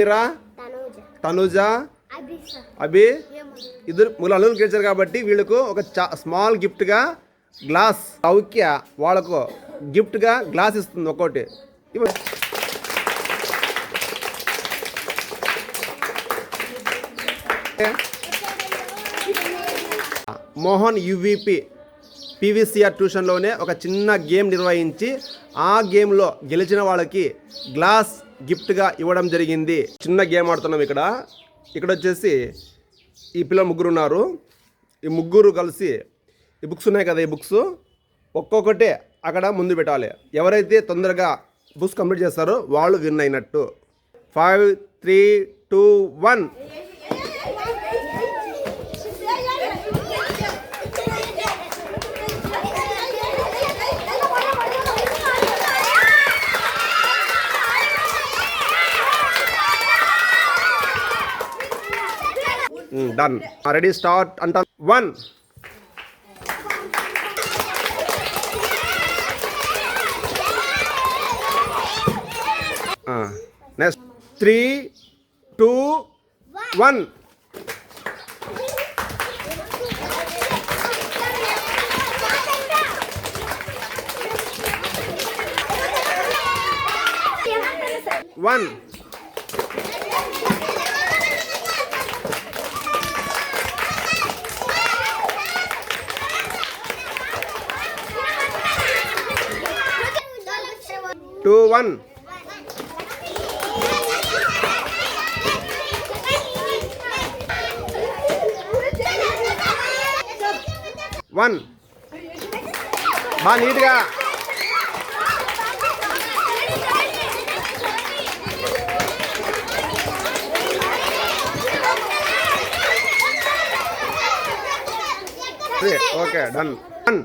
మీరా తనూజ. అభి ఇద్దరు మూడు అల్లులు గెలిచారు కాబట్టి వీళ్ళకు ఒక స్మాల్ గిఫ్ట్గా గ్లాస్ సౌఖ్య వాళ్ళకు గిఫ్ట్గా గ్లాస్ ఇస్తుంది ఒక్కోటి. మోహన్ యువిపి. పీవీసీఆర్ ట్యూషన్లోనే ఒక చిన్న గేమ్ నిర్వహించి ఆ గేమ్లో గెలిచిన వాళ్ళకి గ్లాస్ గిఫ్ట్గా ఇవ్వడం జరిగింది చిన్న గేమ్ ఆడుతున్నాం ఇక్కడ ఇక్కడ వచ్చేసి ఈ పిల్లలు ముగ్గురు ఉన్నారు ఈ ముగ్గురు కలిసి ఈ బుక్స్ ఉన్నాయి కదా ఈ బుక్స్ ఒక్కొక్కటే అక్కడ ముందు పెట్టాలి ఎవరైతే తొందరగా బుక్స్ కంప్లీట్ చేస్తారో వాళ్ళు విన్ అయినట్టు five three two one and done. Already start, Until. One. Uh, next. Three, two, one. One. Two one one బాగా నీట్గా ఓకే డన్ వన్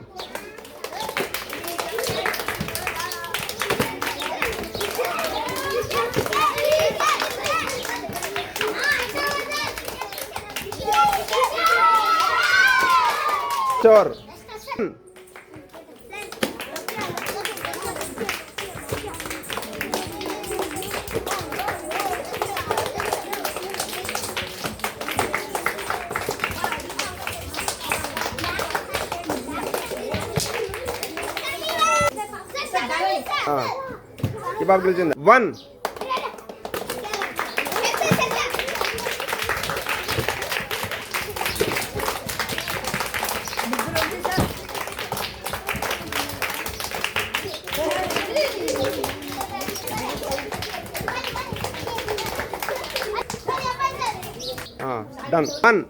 షోర్ ఈ బాబు గెలిచింది one done one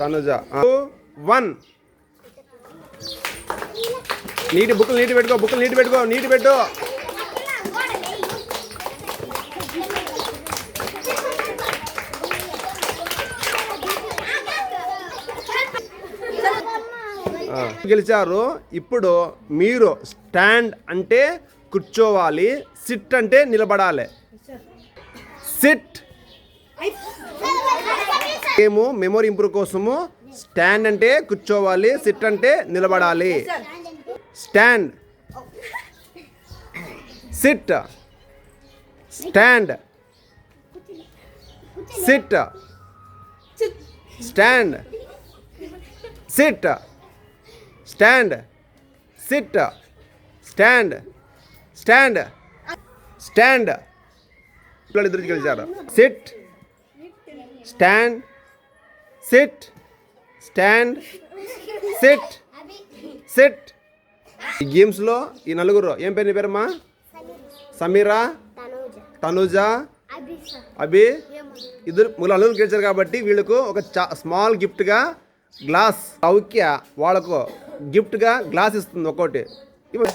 Tanuja. One నీటి బుక్కులు నీటి పెట్టుకో బుక్కులు నీటి పెట్టుకో నీటి పెట్టు. గెలిచారు. ఇప్పుడు మీరు స్టాండ్ అంటే కూర్చోవాలి సిట్ అంటే నిలబడాలి. సిట్ గేము మెమొరీ ఇంప్రూవ్ కోసము స్టాండ్ అంటే కూర్చోవాలి సిట్ అంటే నిలబడాలి. Stand. Sit. Stand. Sit. Stand. Sit. Stand sit stand stand stand. పిల్లలు ఇద్దరు గెలిచారు sit stand sit stand sit sit. ఈ గేమ్స్లో ఈ నలుగురు ఏం పేరు నీ పేరమ్మా? సమీరా తనూజ తనుజ అభి ఇద్దరు మూడు నలుగురు గెలిచారు కాబట్టి వీళ్ళకు ఒక చా- స్మాల్ గిఫ్ట్గా గ్లాస్ సౌఖ్య వాళ్ళకు గిఫ్ట్గా గ్లాస్ ఇస్తుంది ఒక్కోటి. ఇవ్వ-